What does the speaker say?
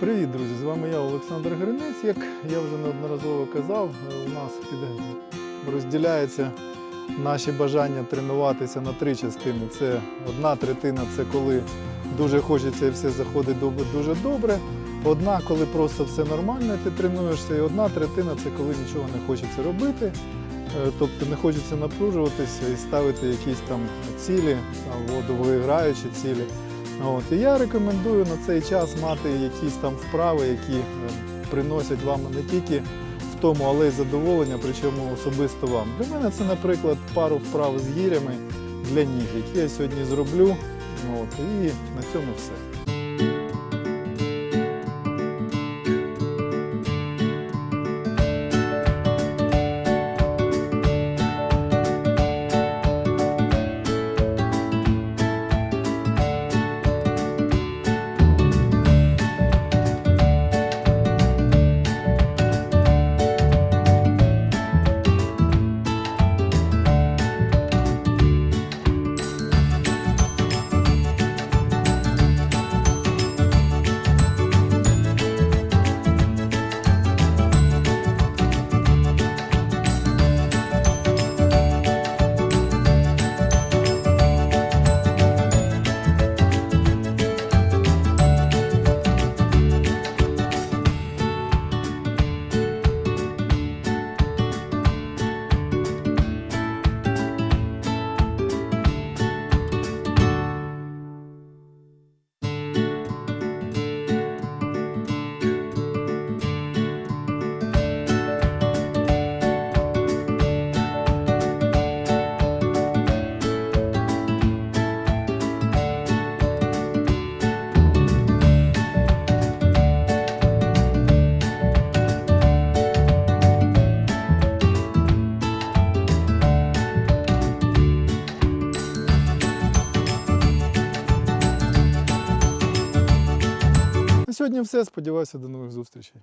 Привіт, друзі! З вами я, Олександр Гринець. Як я вже неодноразово казав, е, у нас під- розділяється наші бажання тренуватися на три частини. Це одна третина це коли дуже хочеться і все заходить дуже добре. Одна, коли просто все нормально, ти тренуєшся, і одна третина це коли нічого не хочеться робити. Е, Тобто не хочеться напружуватися і ставити якісь там цілі, там, довгоіграючі цілі. От, і я рекомендую на цей час мати якісь там вправи, які е, приносять вам не тільки в тому, але й задоволення, причому особисто вам. Для мене це, наприклад, пару вправ з гірями для ніг, які я сьогодні зроблю. От, і на цьому все. Сьогодні все. Сподіваюся, до нових зустрічей.